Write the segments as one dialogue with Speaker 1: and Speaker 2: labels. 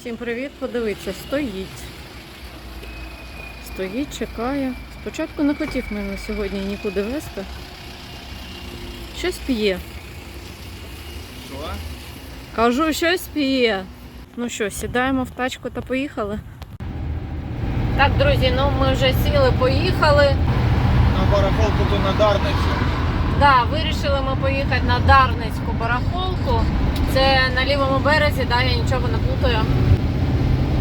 Speaker 1: Всім привіт, подивіться, стоїть. Стоїть, чекає. Спочатку не хотів мене сьогодні нікуди вести. Щось п'є.
Speaker 2: Що?
Speaker 1: Кажу, щось п'є. Ну що, сідаємо в тачку та поїхали. Так, друзі, ну ми вже сіли, поїхали.
Speaker 2: На барахолку то на Дарницю.
Speaker 1: Да, вирішили ми поїхати на Дарницьку барахолку. Це на лівому березі, да, я нічого не плутаю.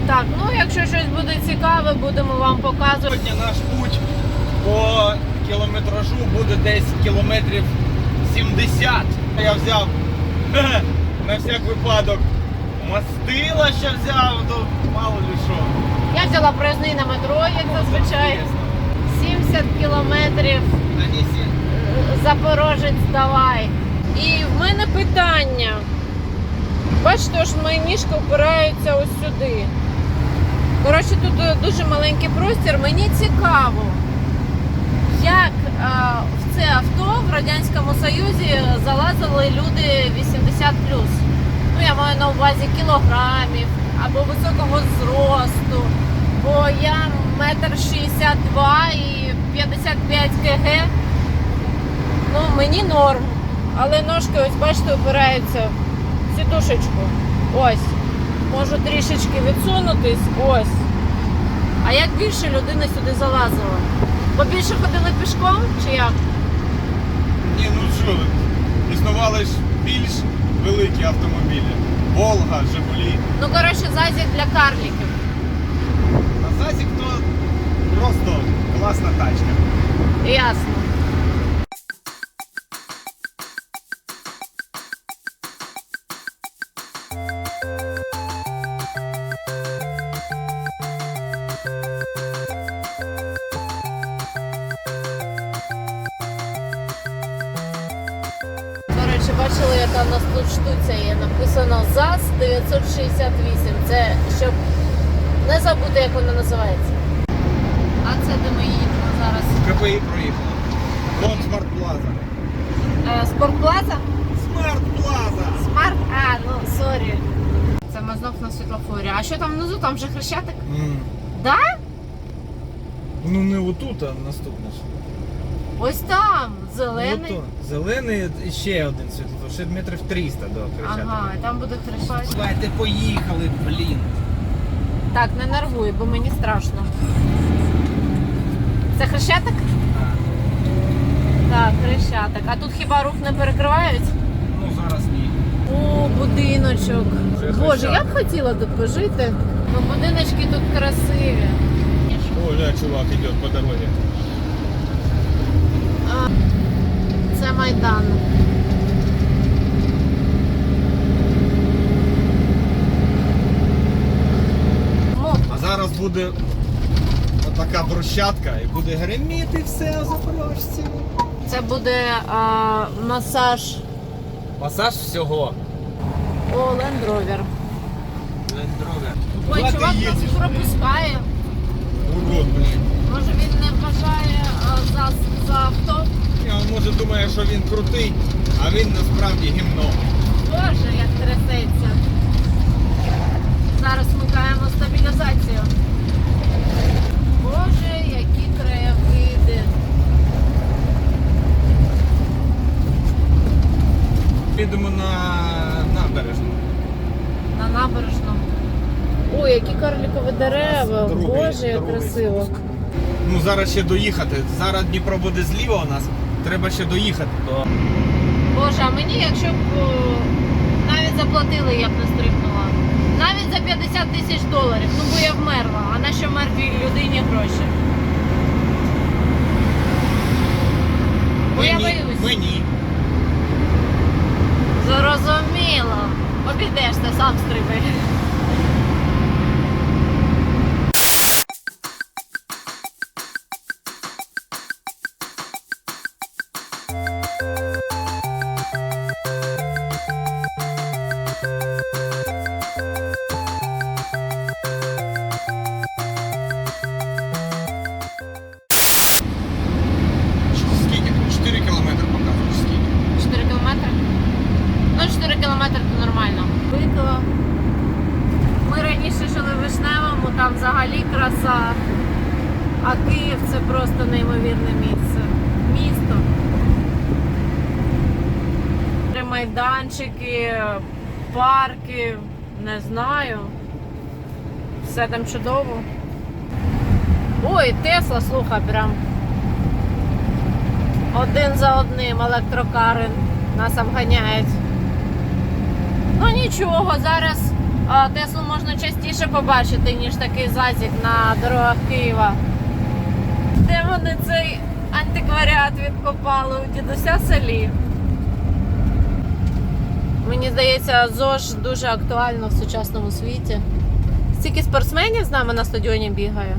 Speaker 1: Так, ну якщо щось буде цікаве, будемо вам показувати.
Speaker 2: Сьогодні наш путь по кілометражу буде десь кілометрів 70. Я взяв на всяк випадок мастила ще взяв, то мало ли що.
Speaker 1: Я взяла проїзний на метро, як зазвичай. 70 кілометрів Запорожець давай. І в мене питання. Бачите, ось мої ніжки впираються ось сюди. Коротше, тут е, дуже маленький простір. Мені цікаво, як е, в це авто в Радянському Союзі залазили люди 80 Ну, я маю на увазі кілограмів або високого зросту. Бо я метр 62 і 55 кг. Ну, мені норм. Але ножки, ось бачите, опираються в сідушечку. Ось. Можу трішечки відсунутись. Ось. А як більше людина сюди залазила? Побільше ходили пішком чи як?
Speaker 2: Ні, ну що, ви, існували ж більш великі автомобілі. Волга, Жигулі.
Speaker 1: Ну, коротше, зазік для карліків.
Speaker 2: А Зазік то просто класна тачка.
Speaker 1: Ясно. 968. Це щоб не забути, як вона називається. А це де ми їдемо зараз?
Speaker 2: КПІ проїхала. Вон Смарт Плаза.
Speaker 1: Е, Спортплаза?
Speaker 2: Смарт Плаза!
Speaker 1: Смарт? А, ну сорі. Це ми знов на світлофорі. А що там внизу? Там вже хрещатик? Да?
Speaker 2: Ну не отут, а наступне. ж.
Speaker 1: Ось там, зелений.
Speaker 2: Ото. Зелений і ще один світлофор, ще метрів 300 до Хрещатика.
Speaker 1: Ага, і там буде хрещатик.
Speaker 2: Давайте поїхали, блін.
Speaker 1: Так, не нервуй, бо мені страшно. Це хрещатик? Так, хрещатик. А тут хіба рух не перекривають?
Speaker 2: Ну зараз ні.
Speaker 1: О, будиночок.
Speaker 2: Вже
Speaker 1: Боже, я б хотіла тут пожити. Ну, будиночки тут красиві.
Speaker 2: О, ля, чувак йде по дорозі.
Speaker 1: Це Майдан.
Speaker 2: А зараз буде отака брусчатка і буде гриміти все у запорожці.
Speaker 1: це буде а, масаж
Speaker 2: Масаж всього.
Speaker 1: О, Rover.
Speaker 2: Лендровер.
Speaker 1: Ой, чувак нас пропускає.
Speaker 2: Урод, блін.
Speaker 1: Може він не вважає а, за, за авто.
Speaker 2: Він може думає, що він крутий, а він насправді гімно.
Speaker 1: Боже, як трясеться. Зараз вмикаємо стабілізацію. Боже, які краєвиди.
Speaker 2: Підемо на набережну.
Speaker 1: На набережну. Ой, які карлікові дерева.
Speaker 2: Другий-
Speaker 1: Боже, як
Speaker 2: другий
Speaker 1: красиво.
Speaker 2: спуск. Ну зараз ще доїхати. Зараз Дніпро буде зліва у нас. Треба ще доїхати до.
Speaker 1: Боже, а мені, якщо б навіть заплатили, я б не стрибнула. Навіть за 50 тисяч доларів, ну бо я вмерла. А на що мертвій людині гроші? Бо я
Speaker 2: Мені-
Speaker 1: боюсь.
Speaker 2: Мені.
Speaker 1: Зрозуміло. Обійдеш, ти сам стрибай. Парки, не знаю. Все там чудово. Ой, Тесла, слухай, прям один за одним електрокари нас обганяють. Ну нічого, зараз а, Теслу можна частіше побачити, ніж такий зазік на дорогах Києва. Де вони цей антикваріат відкопали у дідуся селі? Мені здається, ЗОЖ дуже актуально в сучасному світі. Стільки спортсменів з нами на стадіоні бігає.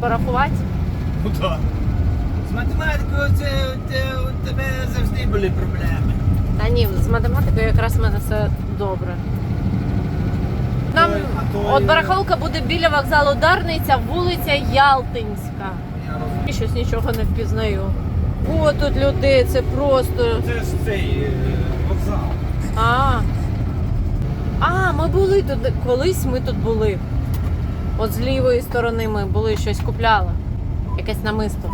Speaker 1: Порахувати?
Speaker 2: Ну так. З математикою це, це у тебе завжди були проблеми.
Speaker 1: Та ні, з математикою якраз в мене все добре. Нам
Speaker 2: Ой, а то
Speaker 1: от
Speaker 2: є-
Speaker 1: барахолка буде біля вокзалу Дарниця, вулиця Ялтинська.
Speaker 2: Я розумію.
Speaker 1: І щось нічого не впізнаю. О, тут людей, це просто.
Speaker 2: Це ж цей е, вокзал.
Speaker 1: А. А, ми були тут. Колись ми тут були. От з лівої сторони ми були щось купляли. Якесь намисто.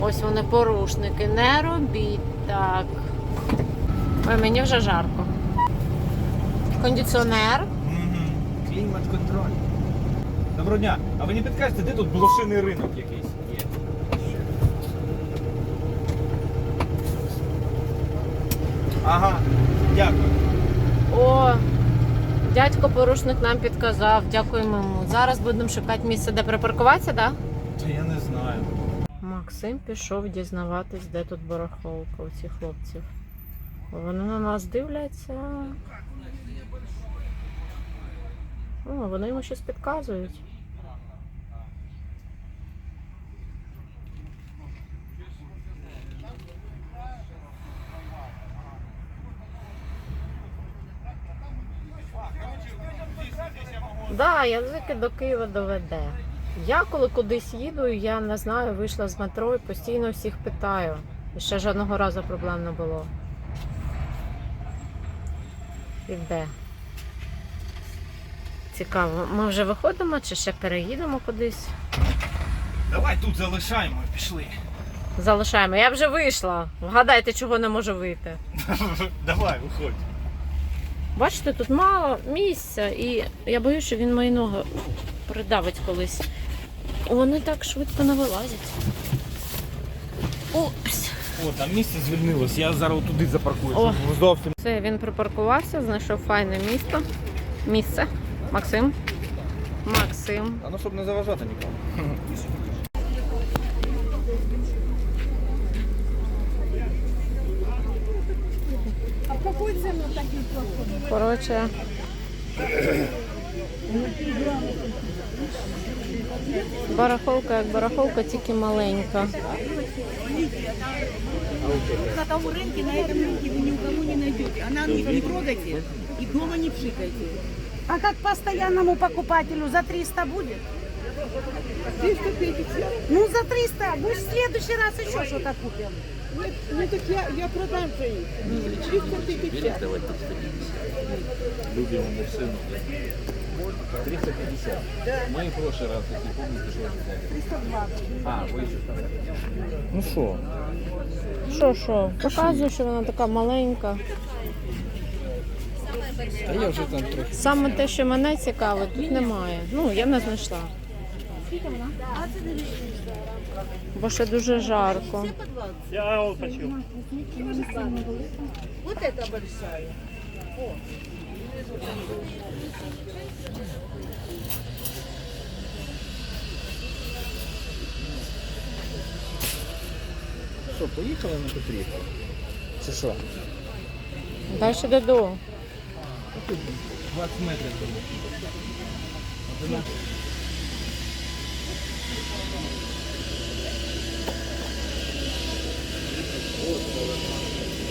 Speaker 1: Ось вони порушники. Не робіть так. Ой, мені вже жарко. Кондиціонер.
Speaker 2: Клімат-контроль. Доброго дня. А ви не підкажете, де тут блошиний ринок якийсь є? Ага, дякую.
Speaker 1: О, дядько порушник нам підказав. Дякуємо йому. Зараз будемо шукати місце, де припаркуватися, так?
Speaker 2: Та я не знаю.
Speaker 1: Максим пішов дізнаватись, де тут барахолка у цих хлопців. Вони на нас дивляться. О, вони йому щось підказують. Да, язики до Києва доведе. Я коли кудись їду, я не знаю, вийшла з метро і постійно всіх питаю. І ще жодного разу проблем не було. І де? Цікаво, ми вже виходимо чи ще переїдемо кудись?
Speaker 2: Давай тут залишаємо пішли.
Speaker 1: Залишаємо. Я вже вийшла. Вгадайте, чого не можу вийти.
Speaker 2: Давай, виходь.
Speaker 1: Бачите, тут мало місця, і я боюсь, що він мої ноги придавить колись. Вони так швидко не вилазять. Упс.
Speaker 2: О, там місце звільнилось, я зараз туди запаркую.
Speaker 1: О.
Speaker 2: Зовсім.
Speaker 1: Все, він припаркувався, знайшов файне місто. Місце. Максим. Максим.
Speaker 2: А ну щоб не заважати нікому.
Speaker 1: Коротше. Барахолка як барахолка, тільки маленька.
Speaker 3: На том рынке, на этом рынке вы ни у кого не найдете. Анализ не трогайте и дома не пшикайте.
Speaker 4: А как постоянному покупателю за 300 будет?
Speaker 3: 350.
Speaker 4: Ну, за 300. Мы в следующий раз еще что-то купим.
Speaker 3: Нет, ну так я, я продам же их. 350.
Speaker 5: любимому сыну. 350. Мы в прошлый раз, если помните, что взяли.
Speaker 4: 320.
Speaker 5: А, вы еще там.
Speaker 2: Ну що?
Speaker 1: Що, що? Показую, що вона така маленька.
Speaker 5: А я вже там трохи.
Speaker 1: Саме те, що мене цікавить, тут немає. Ну, я не знайшла. Бо ще дуже жарко.
Speaker 3: Я Вот это большая.
Speaker 5: Що, поїхали на Петрівку? Чи що?
Speaker 1: Далі додому.
Speaker 2: 20 метрів.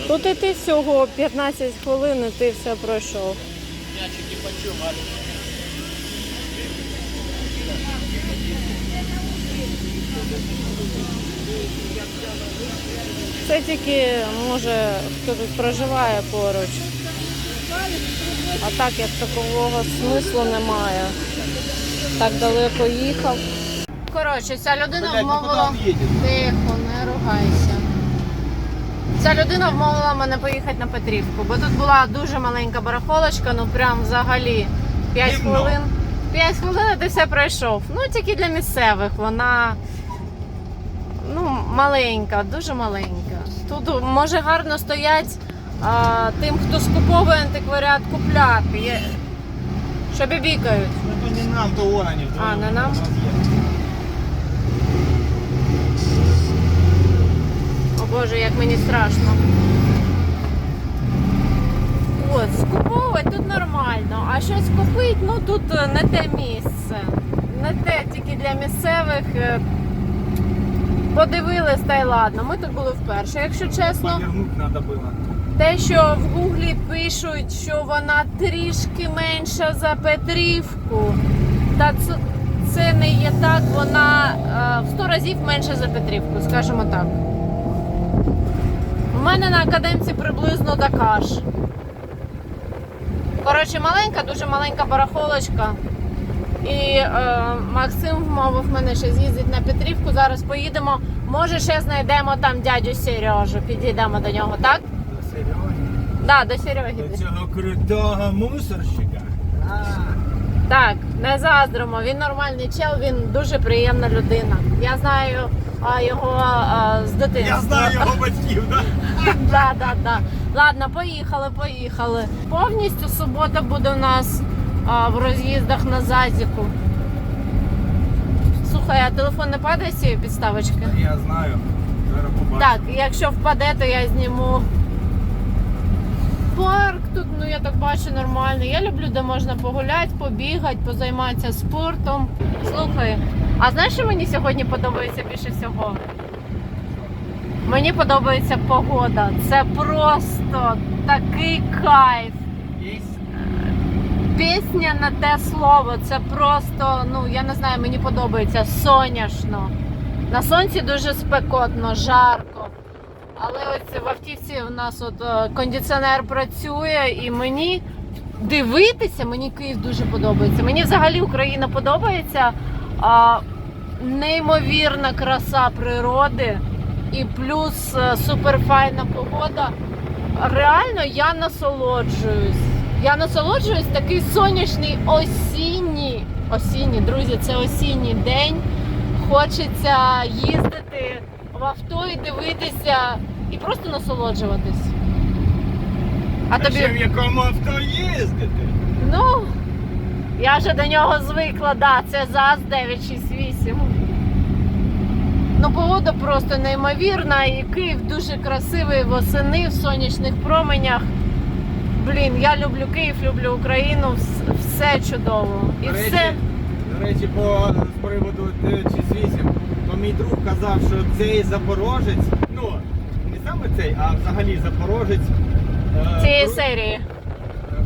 Speaker 1: Тут і ти всього 15 хвилин, і ти все пройшов. Це тільки може хто тут проживає поруч. А так як такого смислу немає. Так далеко їхав. Коротше, ця людина
Speaker 2: Блядь, ну
Speaker 1: вмовила.
Speaker 2: куди він їде?
Speaker 1: Тихо, не ругайся. Ця людина вмовила мене поїхати на Петрівку, бо тут була дуже маленька барахолочка, ну прям взагалі 5
Speaker 2: Гімно.
Speaker 1: хвилин. 5 хвилин і ти все пройшов. Ну тільки для місцевих. Вона ну, маленька, дуже маленька. Тут може гарно стоять а, тим, хто скуповує антикваріат купляти. Є... Що бібікають.
Speaker 2: Ну то не нам, то они.
Speaker 1: А, не нам? О Боже, як мені страшно. От, скуповувати тут нормально, а щось купити, ну тут е, не те місце. Не те тільки для місцевих. е, Подивились та й ладно. Ми тут були вперше, якщо чесно. Те, що в гуглі пишуть, що вона трішки менша за Петрівку, та це, це не є так, вона е, в 100 разів менша за Петрівку, скажімо так. У мене на академці приблизно така ж. Коротше, маленька, дуже маленька барахолочка. І е, Максим вмовив мене ще з'їздити на Петрівку. Зараз поїдемо. Може, ще знайдемо там дядю Сережу. Підійдемо до нього, так?
Speaker 2: Серйозно?
Speaker 1: Да, до Сереги.
Speaker 2: До цього крутого мусорщика. А,
Speaker 1: Так, не заздримо. Він нормальний чел, він дуже приємна людина. Я знаю а, його а, з дитинства.
Speaker 2: Я знаю його батьків, да?
Speaker 1: да, да, да. Ладно, поїхали, поїхали. Повністю субота буде у нас а, в роз'їздах на Зазіку. Слухай, а телефон не падає з цієї підставочки?
Speaker 2: Я знаю. Зараз побачу.
Speaker 1: Так, якщо впаде, то я зніму. Парк тут, ну я так бачу, нормальний. Я люблю, де можна погуляти, побігати, позайматися спортом. Слухай, а знаєш, що мені сьогодні подобається більше всього? Мені подобається погода. Це просто такий кайф. Пісня на те слово. Це просто, ну я не знаю, мені подобається соняшно. На сонці дуже спекотно, жарко. Але ось в автівці у нас от е, кондиціонер працює, і мені дивитися, мені Київ дуже подобається. Мені взагалі Україна подобається. А, неймовірна краса природи і плюс е, суперфайна погода. Реально я насолоджуюсь. Я насолоджуюсь такий сонячний осінній. Осінній, друзі, це осінній день. Хочеться їздити в авто і дивитися, і просто насолоджуватись. А
Speaker 2: А ще в якому авто їздити?
Speaker 1: Ну, я вже до нього звикла, да, це ЗАЗ 968. Ну, погода просто неймовірна, і Київ дуже красивий восени в сонячних променях. Блін, я люблю Київ, люблю Україну, все чудово. І
Speaker 2: До речі,
Speaker 1: все.
Speaker 2: До речі, по з приводу 968, то мій друг казав, що цей запорожець, ну не саме цей, а взагалі запорожець. е,
Speaker 1: цієї
Speaker 2: кру-
Speaker 1: серії.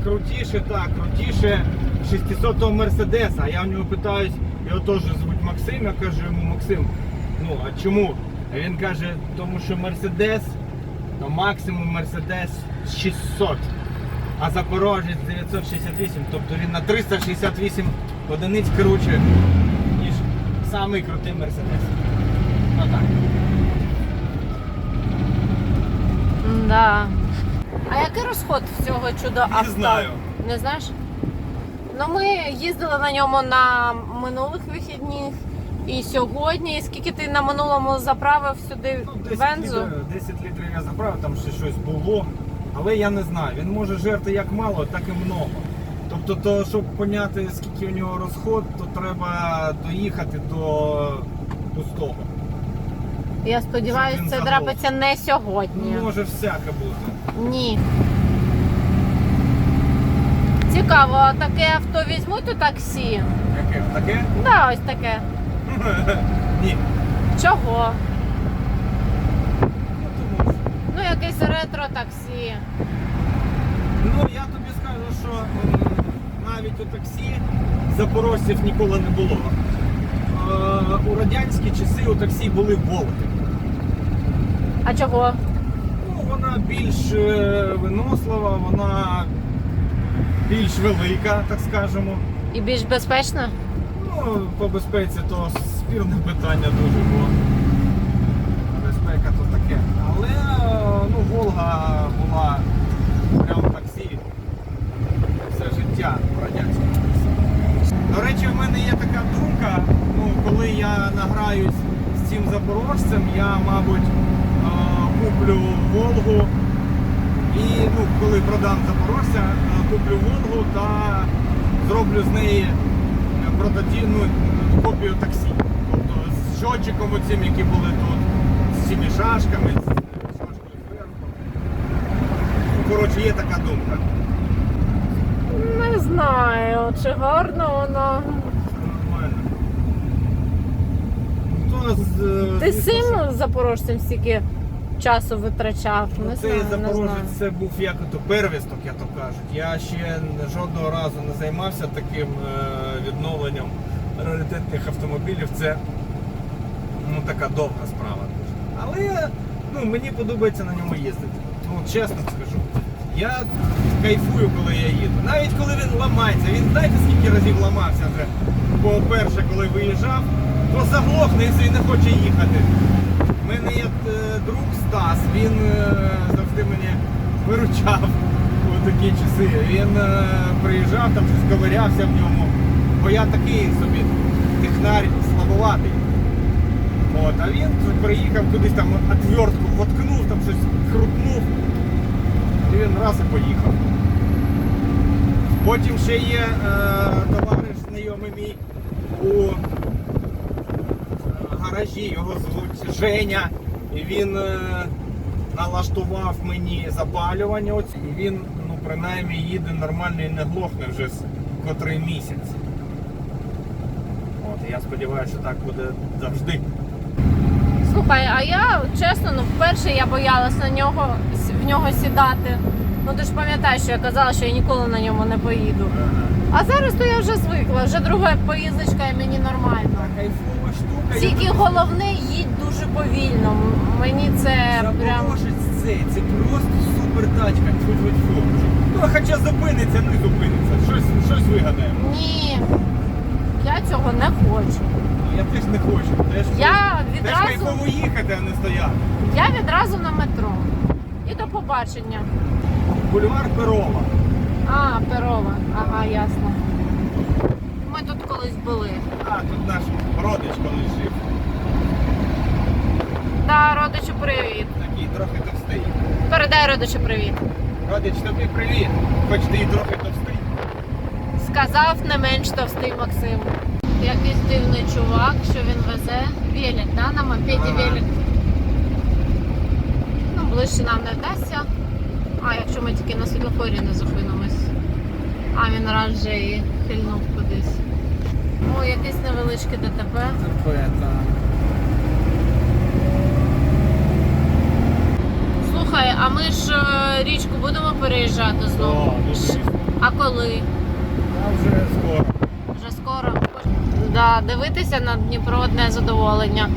Speaker 2: Крутіше, так, крутіше 600-го Мерседеса. А я в нього питаюсь, його теж звуть Максим, я кажу йому Максим, ну а чому? А він каже, тому що Мерседес, то максимум Мерседес 600, а Запорожець 968, тобто він на 368 одиниць круче, ніж самий крутий Мерседес. Ну так.
Speaker 1: Да. А який розход всього чудо авто?
Speaker 2: знаю.
Speaker 1: Не знаєш? Ну, ми їздили на ньому на минулих вихідних і сьогодні. І скільки ти на минулому заправив сюди
Speaker 2: Ну, 10
Speaker 1: бензу?
Speaker 2: літрів, 10 літрів я заправив, там ще щось було. Але я не знаю, він може жерти як мало, так і много. Тобто, то, щоб поняти, скільки у нього розход, то треба доїхати до пустого.
Speaker 1: Я сподіваюся, це трапиться не сьогодні.
Speaker 2: Ну, може всяке бути.
Speaker 1: Ні. Цікаво, а таке авто візьмуть у таксі?
Speaker 2: Яке? Таке?
Speaker 1: Да, ось таке.
Speaker 2: Ні.
Speaker 1: Чого?
Speaker 2: Ну.
Speaker 1: Ну, якесь ретро-таксі.
Speaker 2: Ну, я тобі скажу, що навіть у таксі запорожців ніколи не було. Е, у радянські часи у таксі були волки.
Speaker 1: А чого?
Speaker 2: Ну, вона більш е, винослива, вона більш велика, так скажемо.
Speaker 1: І більш безпечна?
Speaker 2: Ну, по безпеці то спірне питання дуже, бо безпека то таке. Але ну, Волга була прям таксі все життя в радянському. До речі, в мене є така думка, ну, коли я награюсь з цим запорожцем, я, мабуть, е, куплю Волгу і ну, коли продам запорожця, е, куплю Волгу та зроблю з неї прототипну копію таксі. Тобто з щотчиком оцим, які були тут, з цими шашками, з шашкою зверху. Ну, коротше, є така думка.
Speaker 1: Не знаю, чи гарно воно.
Speaker 2: Нормально. З, е,
Speaker 1: Ти
Speaker 2: звісно,
Speaker 1: сим запорожцем стільки часу витрачав? Не
Speaker 2: Цей
Speaker 1: знаю, не знаю.
Speaker 2: запорожець це був як то первісток, я то кажуть. Я ще жодного разу не займався таким е, відновленням раритетних автомобілів. Це ну, така довга справа. Але ну, мені подобається на ньому їздити. Ну, чесно скажу. Я кайфую, коли я їду. Навіть коли він ламається. Він знаєте, скільки разів ламався вже. Бо перше, коли виїжджав, то заглохне і не хоче їхати. У мене є е, друг Стас, він е, завжди мене виручав у такі часи. Він е, приїжджав, там щось ковирявся в ньому. Бо я такий собі технарь слабоватий. От, а він приїхав кудись там отвертку воткнув, там щось крутнув. І він раз і поїхав. Потім ще є е, товариш знайомий мій у е, гаражі, його звуть Женя. І він е, налаштував мені запалювання. І він ну, принаймні їде нормально і не глохне вже котрий місяць. От, я сподіваюся, що так буде завжди.
Speaker 1: Слухай, а я чесно, ну вперше я боялась на нього в нього сідати. Ну ти ж пам'ятаєш, що я казала, що я ніколи на ньому не поїду. А зараз то я вже звикла, вже друга поїздочка і мені нормально.
Speaker 2: Кайфова штука.
Speaker 1: Тільки головне їдь дуже повільно. Мені це прям.
Speaker 2: Запорожець це, це просто супер тачка. Тьфу-тьфу-тьфу. Ну, хоча зупиниться, не зупиниться. Щось, щось вигадаємо.
Speaker 1: Ні, я цього не хочу.
Speaker 2: Я теж не хочу. Теж,
Speaker 1: Я
Speaker 2: теж
Speaker 1: відразу,
Speaker 2: кайфово їхати, а не стояти.
Speaker 1: я відразу на метро. І до побачення.
Speaker 2: Бульвар Перова.
Speaker 1: А, Перова. Ага, ясно. Ми тут колись були.
Speaker 2: А, тут наш родич колись жив.
Speaker 1: Да, родичу привіт.
Speaker 2: Такий трохи товстий.
Speaker 1: Передай родичу привіт.
Speaker 2: Родич, тобі привіт. Хоч ти і трохи товстий.
Speaker 1: Сказав не менш товстий Максим. Якийсь дивний чувак, що він везе велик, да? на мопеді
Speaker 2: Ага.
Speaker 1: велик. Ну, ближче нам не вдасться. А якщо ми тільки на світлофорі не зупинимось. А він раз вже і хильнув кудись. О, якесь невеличке ДТП. Слухай, а ми ж е, річку будемо переїжджати знову. А коли?
Speaker 2: Вже скоро.
Speaker 1: Вже скоро. Да, дивитися на Дніпро одне задоволення.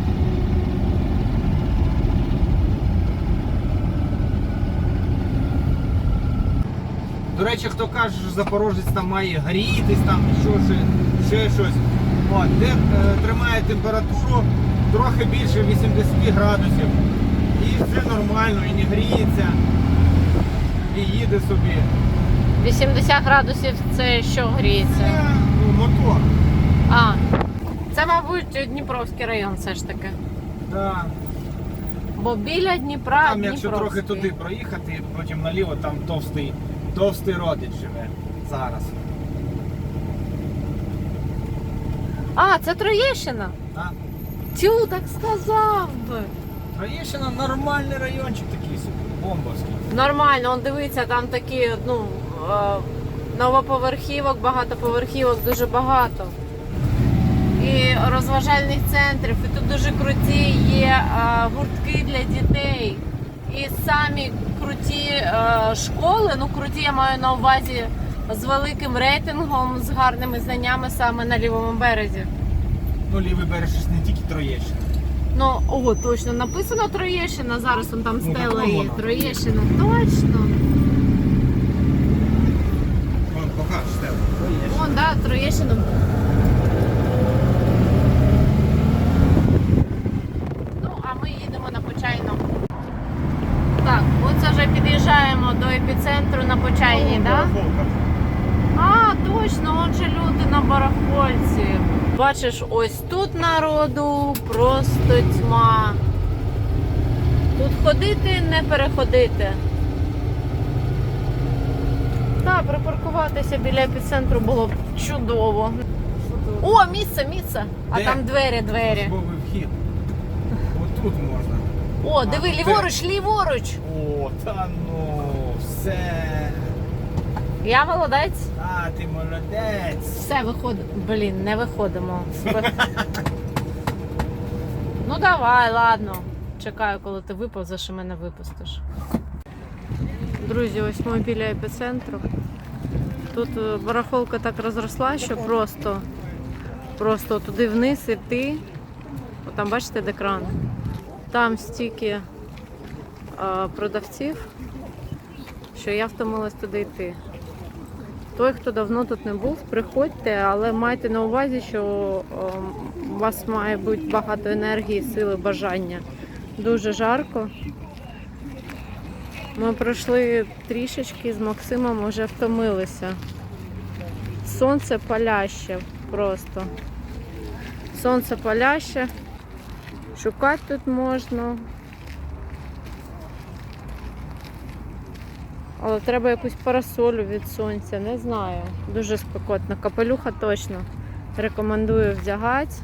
Speaker 2: До речі, хто каже, що Запорожець там має грітись, там що ще, ще щось. От, де е, тримає температуру трохи більше 80 градусів. І все нормально, і не гріється. І їде собі.
Speaker 1: 80 градусів це що гріється?
Speaker 2: Ну, мотор.
Speaker 1: А, це, мабуть, Дніпровський район все ж таки.
Speaker 2: Да.
Speaker 1: Бо біля Дніпра
Speaker 2: Там, якщо
Speaker 1: Дніпровський.
Speaker 2: трохи туди проїхати, потім наліво, там товстий, товстий родич живе зараз.
Speaker 1: А, це Троєщина.
Speaker 2: Да?
Speaker 1: Тю, так сказав би.
Speaker 2: Троєщина нормальний райончик такий собі, бомбовський.
Speaker 1: Нормально, он дивиться, там такі, ну, новоповерхівок, багатоповерхівок, дуже багато. І розважальних центрів. І тут дуже круті є е, гуртки для дітей. І самі круті е, школи, ну круті я маю на увазі з великим рейтингом, з гарними знаннями саме на лівому березі.
Speaker 2: Ну, лівий берег ж не тільки Троєщина.
Speaker 1: Ну, о, точно написано Троєщина. Зараз он там
Speaker 2: Ну,
Speaker 1: стела
Speaker 2: так
Speaker 1: є. Троєщина, точно.
Speaker 2: Вон,
Speaker 5: бачите?
Speaker 1: Вон, да, Троєщину. Ну, а ми їдемо на Почайну. Так, оце вже під'їжджаємо до епіцентру на Почайні, так? А, точно, он же люди на барахольці. Бачиш, ось тут народу просто тьма. Тут ходити, не переходити. Так, припаркуватися біля епіцентру було б чудово. О, місце, місце! А
Speaker 2: Де?
Speaker 1: там двері, двері.
Speaker 2: Службовий вхід. Отут можна.
Speaker 1: О, диви,
Speaker 2: А,
Speaker 1: ліворуч, ліворуч.
Speaker 2: О, та ну, все.
Speaker 1: Я молодець.
Speaker 2: А, ти молодець.
Speaker 1: Все, виходимо. Блін, не виходимо. ну давай, ладно. Чекаю, коли ти виповзеш і мене випустиш. Друзі, ось ми біля епіцентру. Тут е, барахолка так розросла, що просто, просто туди вниз іти. Там бачите де кран? Там стільки е, продавців, що я втомилась туди йти. Той, хто давно тут не був, приходьте, але майте на увазі, що ем, у вас має бути багато енергії, сили, бажання. Дуже жарко. Ми пройшли трішечки з Максимом, вже втомилися. Сонце паляще просто. Сонце паляще. Шукати тут можна. Але треба якусь парасолю від сонця, не знаю. Дуже спекотно. Капелюха точно рекомендую вдягати.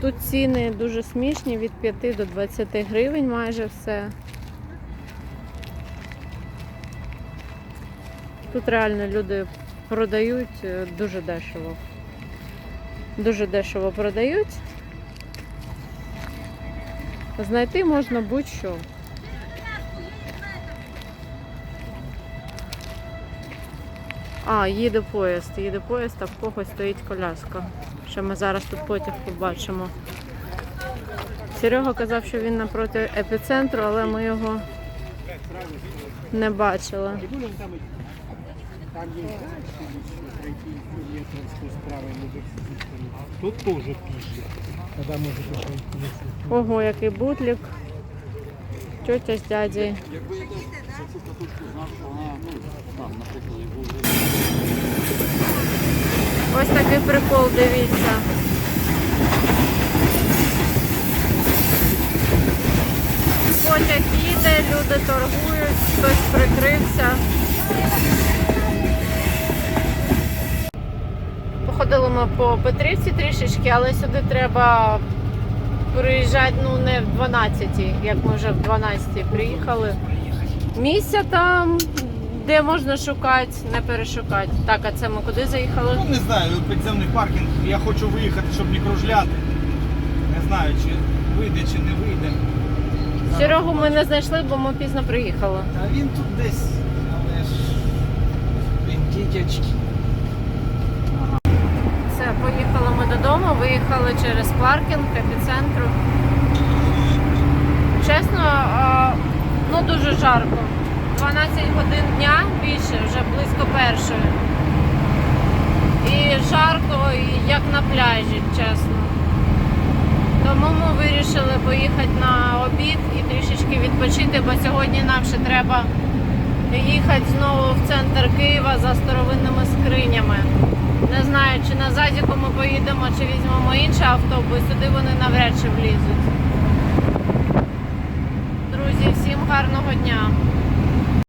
Speaker 1: Тут ціни дуже смішні, від 5 до 20 гривень майже все. Тут реально люди продають е, дуже дешево. Дуже дешево продають. Знайти можна будь-що. А, їде поїзд, їде поїзд, а в когось стоїть коляска. Що ми зараз тут потяг побачимо. Серега казав, що він напроти епіцентру, але ми його не бачили.
Speaker 5: Там є пройти метров справа Тут теж пише. Тоді може піти.
Speaker 1: Ого, який бутлік. Тетя з дядей. Ось такий прикол, дивіться. Потяг їде, люди торгують, хтось прикрився. Походили ми по Петрівці трішечки, але сюди треба приїжджати ну, не в 12, як ми вже в 12 приїхали. Місця там, де можна шукати, не перешукати. Так, а це ми куди заїхали?
Speaker 2: Ну, не знаю, підземний паркінг. Я хочу виїхати, щоб не кружляти. Не знаю, чи вийде, чи не вийде.
Speaker 1: Серегу ми не знайшли, бо ми пізно приїхали.
Speaker 2: А він тут десь, але ж він дітячки.
Speaker 1: Все, поїхали ми виїхали через паркінг епіцентру. Чесно, ну дуже жарко. 12 годин дня більше, вже близько першої. І жарко, як на пляжі, чесно. Тому ми вирішили поїхати на обід і трішечки відпочити, бо сьогодні нам ще треба їхати знову в центр Києва за старовинними скринями. Не знаю, чи на Зазіку ми поїдемо, чи візьмемо інший автобус, сюди вони навряд чи влізуть. Друзі, всім гарного дня!